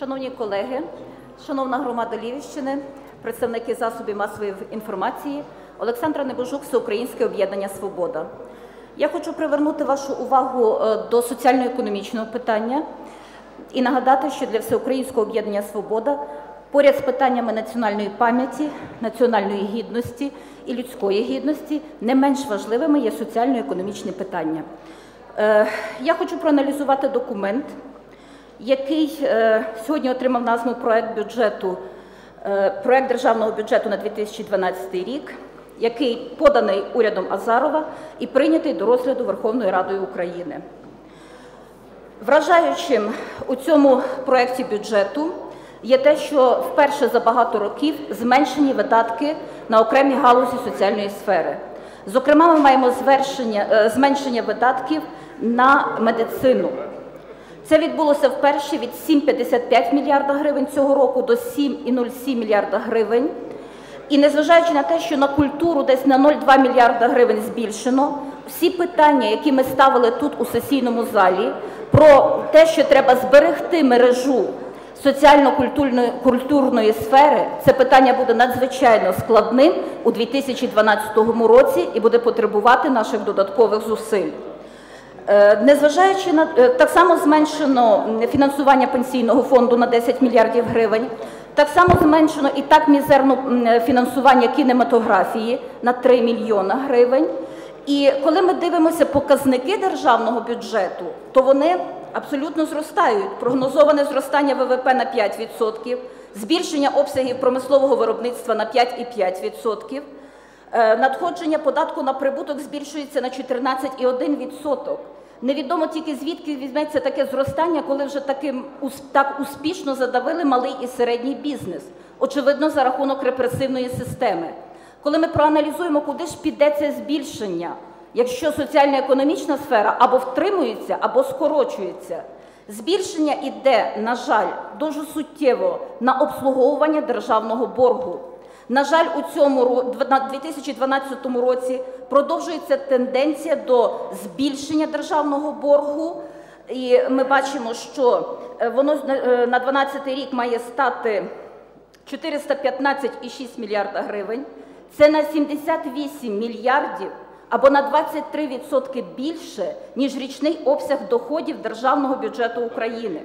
Шановні колеги, шановна громада Львівщини, представники засобів масової інформації, Олександра Небожук, Всеукраїнське об'єднання Свобода. Я хочу привернути вашу увагу е, до соціально-економічного питання і нагадати, що для Всеукраїнського об'єднання Свобода поряд з питаннями національної пам'яті, національної гідності і людської гідності не менш важливими є соціально-економічні питання. Е, Я хочу проаналізувати документ, який е, сьогодні отримав назву проект бюджету, е, проект державного бюджету на 2012 рік, який поданий урядом Азарова і прийнятий до розгляду Верховною Радою України. Вражаючим у цьому проєкті бюджету є те, що вперше за багато років зменшені видатки на окремі галузі соціальної сфери. Зокрема, ми маємо е, зменшення видатків на медицину. Це відбулося вперше від 7,55 мільярда гривень цього року до 7,07 мільярда гривень. І незважаючи на те, що на культуру десь на 0,2 мільярда гривень збільшено, всі питання, які ми ставили тут у сесійному залі, про те, що треба зберегти мережу соціально-культурної сфери, це питання буде надзвичайно складним у 2012 році і буде потребувати наших додаткових зусиль. Е, Незважаючи на е, так само зменшено фінансування пенсійного фонду на 10 мільярдів гривень, так само зменшено і так мізерно фінансування кінематографії на 3 мільйона гривень. І коли ми дивимося показники державного бюджету, то вони абсолютно зростають. Прогнозоване зростання ВВП на 5%, збільшення обсягів промислового виробництва на 5,5%. Е, Надходження податку на прибуток збільшується на 14,1%. Невідомо тільки звідки візьметься таке зростання, коли вже таким так успішно задавили малий і середній бізнес. Очевидно, за рахунок репресивної системи. Коли ми проаналізуємо, куди ж піде це збільшення, якщо соціально-економічна сфера або втримується, або скорочується. Збільшення йде, на жаль, дуже суттєво на обслуговування державного боргу. На жаль, у цьому ро- дв- на 2012 році продовжується тенденція до збільшення державного боргу. І ми бачимо, що е, воно е, на 2012 рік має стати 415,6 мільярда гривень. Це на 78 мільярдів або на 23% більше, ніж річний обсяг доходів державного бюджету України.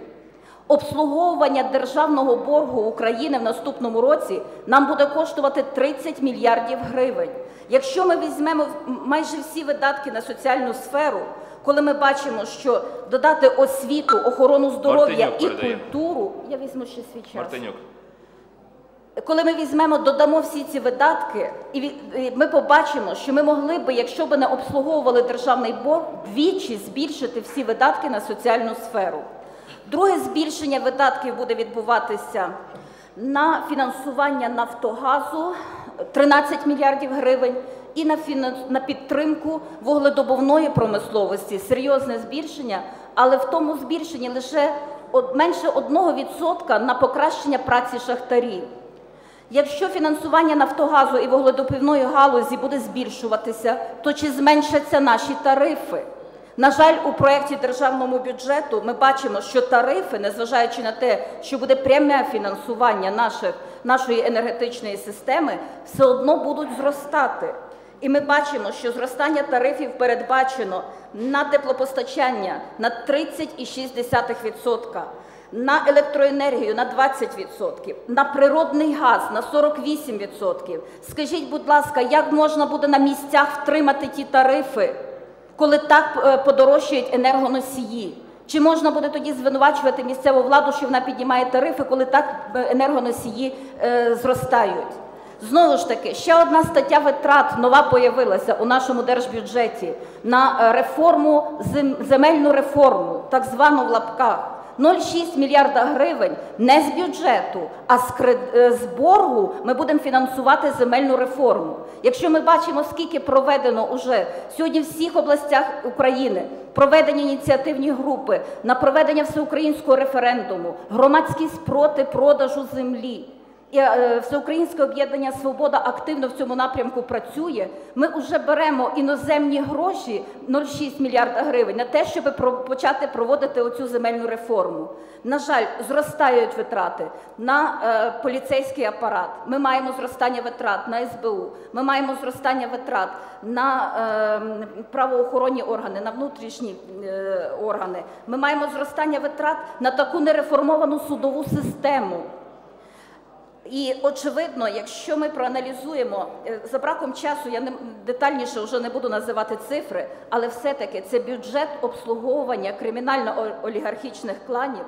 Обслуговування державного боргу України в наступному році нам буде коштувати 30 мільярдів гривень. Якщо ми візьмемо майже всі видатки на соціальну сферу, коли ми бачимо, що додати освіту, охорону здоров'я і передає. культуру, я візьму ще свій час. Мартинюк. Коли ми візьмемо, додамо всі ці видатки, і ми побачимо, що ми могли би, якщо б не обслуговували державний борг, вдвічі збільшити всі видатки на соціальну сферу. Друге збільшення видатків буде відбуватися на фінансування Нафтогазу 13 мільярдів гривень і на, фінанс- на підтримку вугледобувної промисловості. Серйозне збільшення, але в тому збільшенні лише менше 1% на покращення праці шахтарів. Якщо фінансування Нафтогазу і вугледобувної галузі буде збільшуватися, то чи зменшаться наші тарифи? На жаль, у проєкті державному бюджету ми бачимо, що тарифи, незважаючи на те, що буде пряме фінансування наших, нашої енергетичної системи, все одно будуть зростати. І ми бачимо, що зростання тарифів передбачено на теплопостачання на 30,6%, на електроенергію на 20%, на природний газ на 48%. Скажіть, будь ласка, як можна буде на місцях втримати ті тарифи, коли так е, подорожчають енергоносії? Чи можна буде тоді звинувачувати місцеву владу, що вона піднімає тарифи, коли так е, енергоносії е, зростають? Знову ж таки, ще одна стаття витрат нова появилася у нашому держбюджеті на е, реформу земельну реформу, так звану в лапках. 0,6 мільярда гривень не з бюджету, а з, кред- е, з боргу ми будемо фінансувати земельну реформу. Якщо ми бачимо, скільки проведено уже сьогодні в всіх областях України, проведені ініціативні групи на проведення всеукраїнського референдуму, громадський спроти продажу землі. Е, Всеукраїнське об'єднання Свобода активно в цьому напрямку працює. Ми вже беремо іноземні гроші 0,6 мільярда гривень на те, щоб почати проводити оцю земельну реформу. На жаль, зростають витрати на е, поліцейський апарат. Ми маємо зростання витрат на СБУ. Ми маємо зростання витрат на е, правоохоронні органи, на внутрішні е, органи. Ми маємо зростання витрат на таку нереформовану судову систему. І очевидно, якщо ми проаналізуємо е, за браком часу, я не детальніше вже не буду називати цифри, але все-таки це бюджет обслуговування кримінально-олігархічних кланів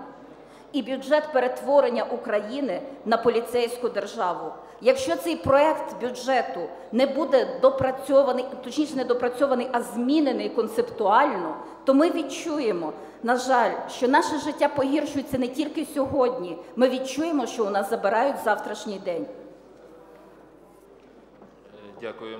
і бюджет перетворення України на поліцейську державу. Якщо цей проект бюджету не буде допрацьований, точніше не допрацьований, а змінений концептуально, то ми відчуємо, на жаль, що наше життя погіршується не тільки сьогодні. Ми відчуємо, що у нас забирають завтрашній день. Дякую.